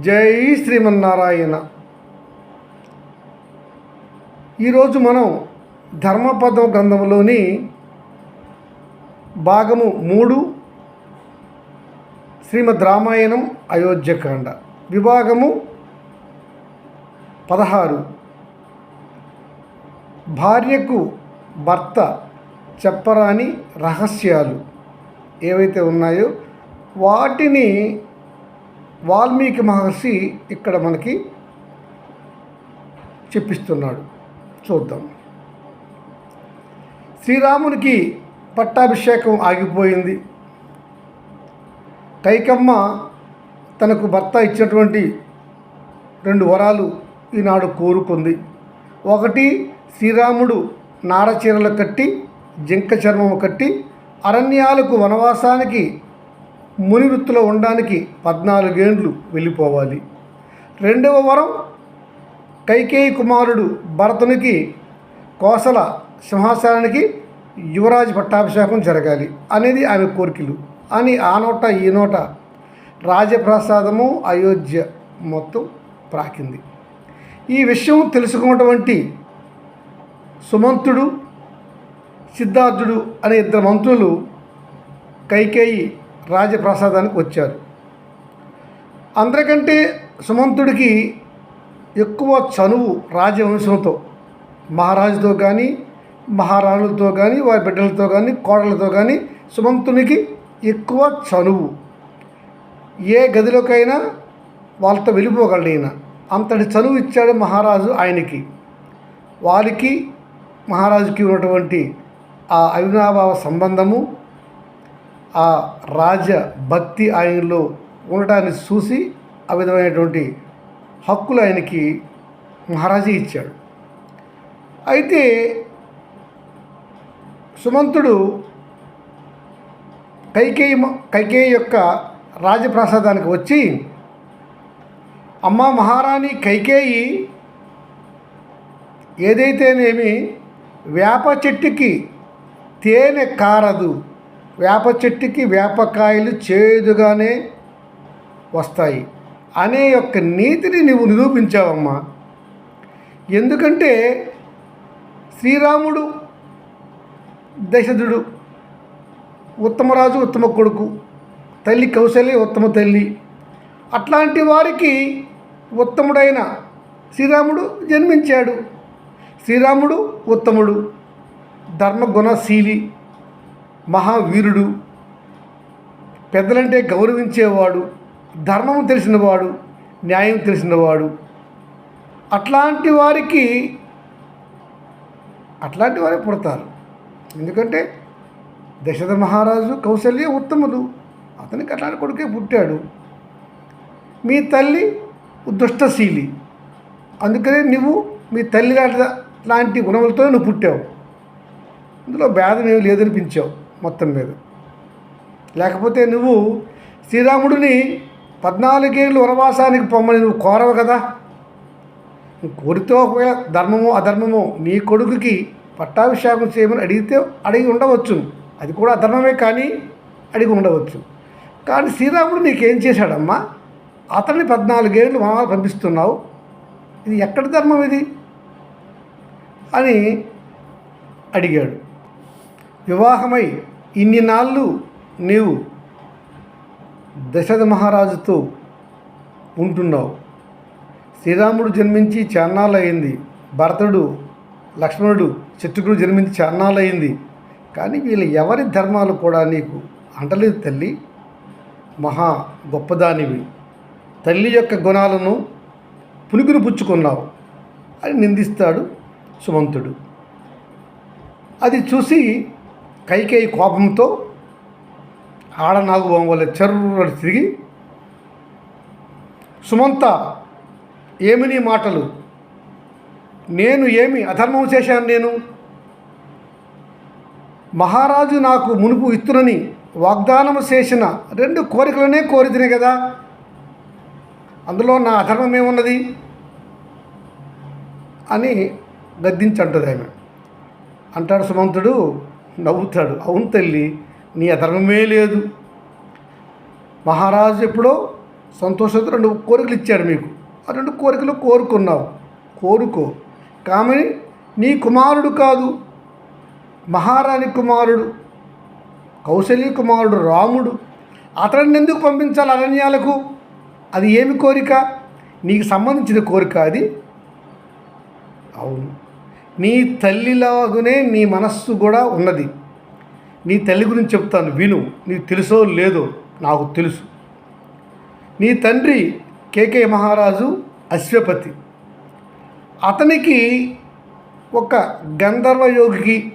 జై శ్రీమన్నారాయణ. ఈరోజు మనం ధర్మపదం గ్రంథంలోని భాగము మూడు శ్రీమద్ రామాయణం అయోధ్యకాండ. విభాగము పదహారు. భార్యకు భర్త చెప్పరాని రహస్యాలు ఏవైతే ఉన్నాయో వాటిని వాల్మీకి మహర్షి ఇక్కడ మనకి చెప్పిస్తున్నాడు. చూద్దాం. శ్రీరామునికి పట్టాభిషేకం ఆగిపోయింది. కైకమ్మ తనకు భర్త ఇచ్చినటువంటి రెండు వరాలు ఈనాడు కోరుకుంది. ఒకటి శ్రీరాముడు నారచీరలు కట్టి జింక చర్మము కట్టి అరణ్యాలకు వనవాసానికి ముని వృత్తిలో ఉండడానికి పద్నాలుగేండ్లు వెళ్ళిపోవాలి. రెండవ వరం కైకేయి కుమారుడు భరతునికి కోసల సింహాసనానికి యువరాజు పట్టాభిషేకం జరగాలి అనేది ఆమె కోరికలు. అని ఆ నోట ఈ నోట రాజప్రసాదము అయోధ్య మొత్తం ప్రాకింది. ఈ విషయం తెలుసుకున్నటువంటి సుమంతుడు సిద్ధార్థుడు అనే ఇద్దరు మంత్రులు కైకేయి రాజప్రసాదానికి వచ్చారు. అందరికంటే సుమంతుడికి ఎక్కువ చనువు రాజవంశంతో మహారాజుతో కానీ మహారాణులతో కానీ వారి బిడ్డలతో కానీ కోడలతో కానీ సుమంతునికి ఎక్కువ చనువు. ఏ గదిలోకైనా వాళ్ళతో వెళ్ళిపోగలడు ఈయన అంతటి చనువు ఇచ్చాడు మహారాజు ఆయనకి. వారికి మహారాజుకి ఉన్నటువంటి ఆ అవినాభావ సంబంధము ఆ రాజ భక్తి ఆయనలో ఉండటాన్ని చూసి ఆ విధమైనటువంటి హక్కులు ఆయనకి మహారాజు ఇచ్చాడు. అయితే సుమంతుడు కైకేయి మ- కైకేయి యొక్క రాజప్రాసాదానికి వచ్చి అమ్మ మహారాణి కైకేయి ఏదైతేనేమి వేప చెట్టుకి తేనె కారదు వేప చెట్టుకి వేపకాయలు చేదుగానే వస్తాయి. అనే యొక్క నీతిని నువ్వు నిరూపించావమ్మా. ఎందుకంటే శ్రీరాముడు దశరథుడు ఉత్తమరాజు ఉత్తమ కొడుకు తల్లి కౌశల్య ఉత్తమ తల్లి. అట్లాంటి వారికి ఉత్తముడైన శ్రీరాముడు జన్మించాడు. శ్రీరాముడు ఉత్తముడు ధర్మగుణశీలి. మహావీరుడు. పెద్దలంటే గౌరవించేవాడు ధర్మం తెలిసినవాడు న్యాయం తెలిసినవాడు. అట్లాంటి వారికి అట్లాంటి వారే పుడతారు. ఎందుకంటే దశరథ మహారాజు కౌశల్య ఉత్తముడు అతనికి అట్లాంటి కొడుకే పుట్టాడు. మీ తల్లి దుష్టశీలి అందుకనే నువ్వు మీ తల్లి లాంటి లాంటి గుణములతో నువ్వు పుట్టావు. ఇందులో భేదం ఏమి లేదనిపించావు. మొత్తం మీద. లేకపోతే నువ్వు శ్రీరాముడిని పద్నాలుగేళ్ళు వనవాసానికి పొమ్మని నువ్వు కోరవు కదా? నువ్వు కోరితే ఒకవేళ ధర్మమో అధర్మమో నీ కొడుకుకి పట్టాభిషేకం చేయమని అడిగితే అడిగి ఉండవచ్చు. అది కూడా అధర్మమే కానీ అడిగి ఉండవచ్చు. కానీ శ్రీరాముడు నీకేం చేశాడమ్మా? అతన్ని పద్నాలుగేళ్ళు మామూలు పంపిస్తున్నావు. ఇది ఎక్కడి ధర్మం ఇది? అని అడిగాడు. వివాహమై ఇన్ని నాళ్ళు నీవు దశరథ మహారాజుతో ఉంటున్నావు. శ్రీరాముడు జన్మించి చరణాలు అయింది భరతుడు లక్ష్మణుడు శత్రుఘ్నుడు జన్మించి చరణాలు అయింది కానీ వీళ్ళ ఎవరి ధర్మాలు కూడా నీకు అంటలేదు తల్లి? మహా గొప్పదానివి. తల్లి యొక్క గుణాలను పులుగును పుచ్చుకున్నావు. అని నిందిస్తాడు సుమంతుడు. అది చూసి కైకేయి కోపంతో ఆడనాగు వల్ల చెర్రని తిరిగి సుమంత ఏమి నీ మాటలు? నేను ఏమి అధర్మం చేశాను నేను? మహారాజు నాకు మునుపు ఇత్తునని వాగ్దానం చేసిన రెండు కోరికలనే కోరితిని కదా? అందులో నా అధర్మం ఏమున్నది? అని గద్దించంటుంది ఆమె. అంటాడు సుమంతుడు నవ్వుతాడు. అవును తల్లి నీ అధర్మమే లేదు. మహారాజు ఎప్పుడో సంతోషంతో రెండు కోరికలు ఇచ్చాడు మీకు. ఆ రెండు కోరికలు కోరుకున్నావు. కోరుకో. కామని నీ కుమారుడు కాదు. మహారాణి కుమారుడు. కౌశల్య కుమారుడు రాముడు. అతడిని ఎందుకు పంపించాలి అరణ్యాలకు? అది ఏమి కోరిక? నీకు సంబంధించిన కోరిక అది? అవును. నీ తల్లిలాగానే నీ మనస్సు కూడా ఉన్నది. నీ తల్లి గురించి చెప్తాను విను. నీకు తెలుసో లేదో నాకు తెలుసు. నీ తండ్రి కేకే మహారాజు అశ్వపతి. అతనికి ఒక గంధర్వ యోగికి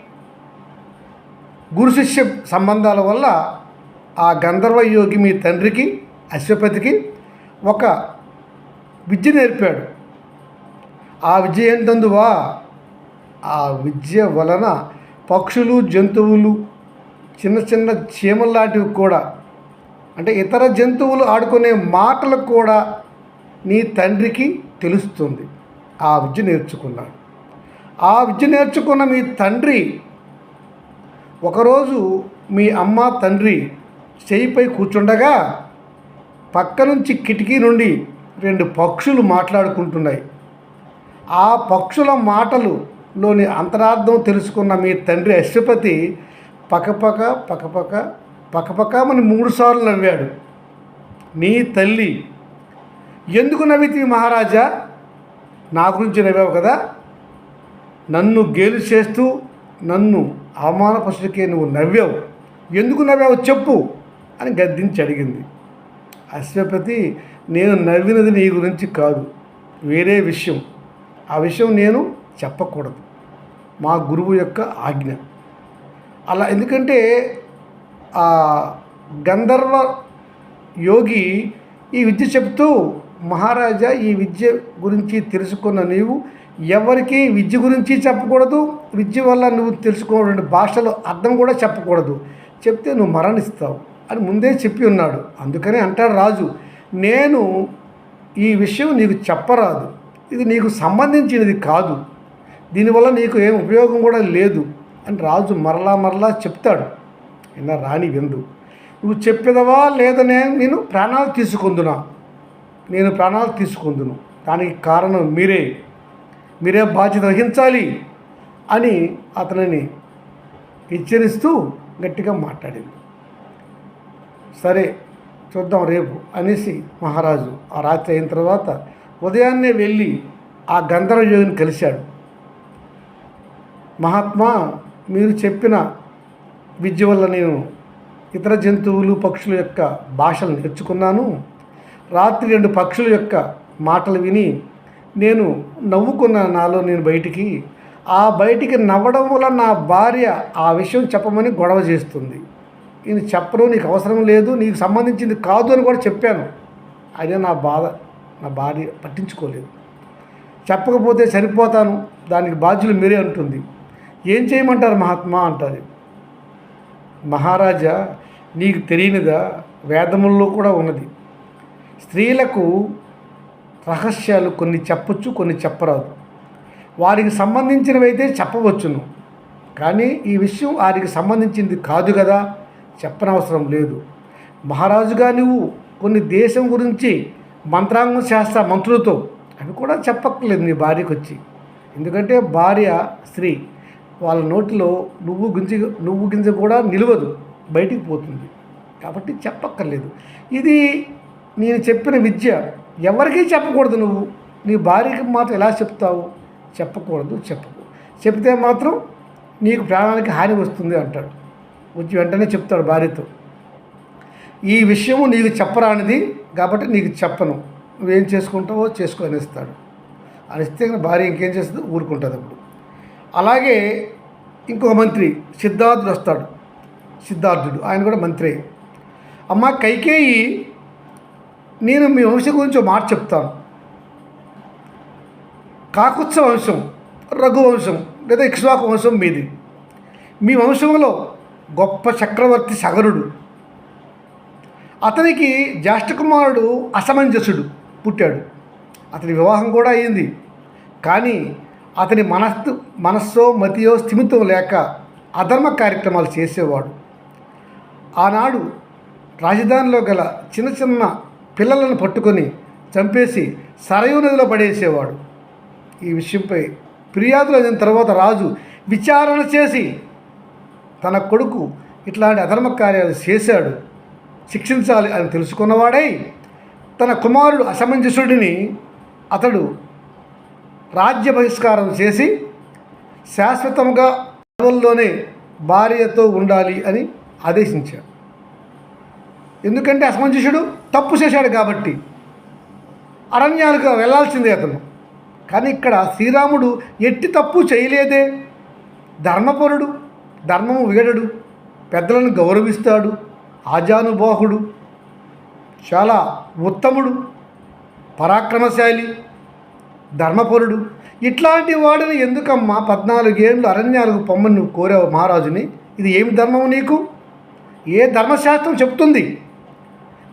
గురు శిష్య సంబంధాల వల్ల ఆ గంధర్వ యోగి మీ తండ్రికి అశ్వపతికి ఒక విద్య నేర్పాడు. ఆ విద్య ఏంటందువా? ఆ విద్య వలన పక్షులు జంతువులు చిన్న చిన్న చీమలు లాంటివి కూడా అంటే ఇతర జంతువులు ఆడుకునే మాటలు కూడా నీ తండ్రికి తెలుస్తుంది. ఆ విద్య నేర్చుకున్నాడు. ఆ విద్య నేర్చుకున్న మీ తండ్రి ఒకరోజు మీ అమ్మ తండ్రి చేయిపై కూర్చుండగా పక్క నుంచి కిటికీ నుండి రెండు పక్షులు మాట్లాడుకుంటున్నాయి. ఆ పక్షుల మాటలు లోని అంతరార్థం తెలుసుకున్న మీ తండ్రి అశ్వపతి పకపక పకపక పకపక అని మూడుసార్లు నవ్వాడు. నీ తల్లి ఎందుకు నవ్వితివి మహారాజా? నా గురించి నవ్వావు కదా? నన్ను గేలు చేస్తూ నన్ను అవమానపరుచుకే నువ్వు నవ్వావు. ఎందుకు నవ్వావు చెప్పు అని గద్దించి అడిగింది. అశ్వపతి నేను నవ్వినది నీ గురించి కాదు వేరే విషయం. ఆ విషయం నేను చెప్పకూడదు. మా గురువు యొక్క ఆజ్ఞ. అలా ఎందుకంటే ఆ గంధర్వ యోగి ఈ విద్య చెప్తూ మహారాజా ఈ విద్య గురించి తెలుసుకున్న నీవు ఎవరికి విద్య గురించి చెప్పకూడదు. విద్య వల్ల నువ్వు తెలుసుకోవాలంటే భాషలో అర్థం కూడా చెప్పకూడదు. చెప్తే నువ్వు మరణిస్తావు. అని ముందే చెప్పి ఉన్నాడు. అందుకనే అంటాడు రాజు నేను ఈ విషయం నీకు చెప్పరాదు. ఇది నీకు సంబంధించినది కాదు. దీనివల్ల నీకు ఏం ఉపయోగం కూడా లేదు అని రాజు మరలా మరలా చెప్తాడు. అయినా రాణి విందు నువ్వు చెప్పేదవా లేదనే నేను ప్రాణాలు తీసుకుందునా? నేను ప్రాణాలు తీసుకుందును. దానికి కారణం మీరే. మీరే బాధ్యత వహించాలి అని అతనిని హెచ్చరిస్తూ గట్టిగా మాట్లాడింది. సరే చూద్దాం రేపు అనేసి మహారాజు ఆ రాత్రి అయిన తర్వాత ఉదయాన్నే వెళ్ళి ఆ గంధర్వ యోగిని కలిశాడు. మహాత్మా మీరు చెప్పిన విద్య వల్ల నేను ఇతర జంతువులు పక్షుల యొక్క భాషలు నేర్చుకున్నాను. రాత్రి రెండు పక్షుల యొక్క మాటలు విని నేను నవ్వుకున్న నాలో నేను బయటికి ఆ బయటికి నవ్వడం వల్ల నా భార్య ఆ విషయం చెప్పమని గొడవ చేస్తుంది. నేను చెప్పడం నీకు అవసరం లేదు నీకు సంబంధించింది కాదు అని కూడా చెప్పాను. అదే నా బాధ నా భార్య పట్టించుకోలేదు. చెప్పకపోతే సరిపోతాను దానికి బాధ్యులు మీరే అంటుంది. ఏం చేయమంటారు మహాత్మా అంటారు. మహారాజా నీకు తెలియనిదా? వేదముల్లో కూడా ఉన్నది. స్త్రీలకు రహస్యాలు కొన్ని చెప్పొచ్చు కొన్ని చెప్పరాదు. వారికి సంబంధించినవైతే చెప్పవచ్చును. కానీ ఈ విషయం వారికి సంబంధించింది కాదు కదా? చెప్పనవసరం లేదు. మహారాజుగా నువ్వు కొన్ని దేశం గురించి మంత్రాంగం శాస్త్ర మంత్రులతో అవి కూడా చెప్పక్కర్లేదు నీ భార్యకు వచ్చి ఎందుకంటే భార్య స్త్రీ. వాళ్ళ నోటిలో నువ్వు గింజ నువ్వు గింజ కూడా నిలవదు బయటికి పోతుంది. కాబట్టి చెప్పక్కర్లేదు. ఇది నేను చెప్పిన విద్య. ఎవరికీ చెప్పకూడదు నువ్వు. నీ భార్యకి మాత్రం ఎలా చెప్తావు? చెప్పకూడదు చెప్పకు. చెప్తే మాత్రం నీకు ప్రాణానికి హాని వస్తుంది అంటాడు. వచ్చి వెంటనే చెప్తాడు భార్యతో. ఈ విషయం నీకు చెప్పరానిది కాబట్టి నీకు చెప్పను. నువ్వేం చేసుకుంటావో చేసుకో అనేస్తాడు. అనిస్తే భార్య ఇంకేం చేస్తుంది? ఊరుకుంటుంది అప్పుడు. అలాగే ఇంకొక మంత్రి సిద్ధార్థుడు వస్తాడు. సిద్ధార్థుడు ఆయన కూడా మంత్రి. అమ్మ కైకేయి నేను మీ వంశం గురించి ఒక మాట చెప్తాను. కాకుత్స వంశం రఘువంశం లేదా ఇక్ష్వాకు వంశం మీది. మీ వంశంలో గొప్ప చక్రవర్తి సగరుడు. అతనికి జ్యేష్ఠకుమారుడు అసమంజసుడు పుట్టాడు. అతని వివాహం కూడా అయింది. కానీ అతని మనస్సు మనస్సో మతియో స్థిమితం లేక అధర్మ కార్యక్రమాలు చేసేవాడు. ఆనాడు రాజధానిలో గల చిన్న చిన్న పిల్లలను పట్టుకొని చంపేసి సరయూ నదిలో పడేసేవాడు. ఈ విషయంపై ఫిర్యాదులు అయిన తర్వాత రాజు విచారణ చేసి తన కొడుకు ఇట్లాంటి అధర్మ కార్యాలు చేశాడు. శిక్షించాలి అని తెలుసుకున్నవాడై తన కుమారుడు అసమంజసుడిని అతడు రాజ్య బహిష్కారం చేసి శాశ్వతంగా పదవుల్లోనే భార్యతో ఉండాలి అని ఆదేశించాడు ఎందుకంటే అసమంజసుడు తప్పు చేశాడు కాబట్టి అరణ్యాలకు వెళ్ళాల్సిందే అతను. కానీ ఇక్కడ శ్రీరాముడు ఎట్టి తప్పు చేయలేదే. ధర్మపరుడు ధర్మము వీడడు పెద్దలను గౌరవిస్తాడు ఆజానుబాహుడు చాలా ఉత్తముడు పరాక్రమశాలి ధర్మపరుడు. ఇట్లాంటి వాడిని ఎందుకమ్మా పద్నాలుగేళ్ళు అరణ్యాలకు పొమ్మని నువ్వు కోరావు మహారాజుని? ఇది ఏమి ధర్మం నీకు? ఏ ధర్మశాస్త్రం చెప్తుంది?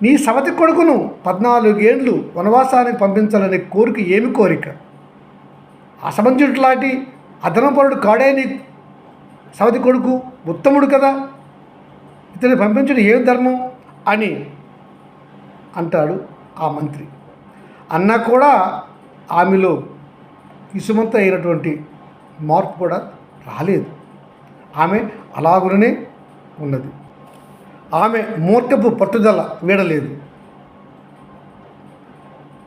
నీ సవతి కొడుకును పద్నాలుగేండ్లు వనవాసానికి పంపించాలనే కోరిక ఏమి కోరిక? అసమంజుట్లాంటి అధనపరుడు కాడే నీ సవతి కొడుకు ఉత్తముడు కదా? ఇతన్ని పంపించడం ఏం ధర్మం? అని అంటాడు ఆ మంత్రి. అన్నా కూడా ఆమెలో ఇసుమంత అయినటువంటి మార్పు కూడా రాలేదు. ఆమె అలాగుననే ఉన్నది. ఆమె మూర్ఖపు పట్టుదల వీడలేదు.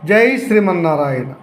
జై శ్రీమన్నారాయణ.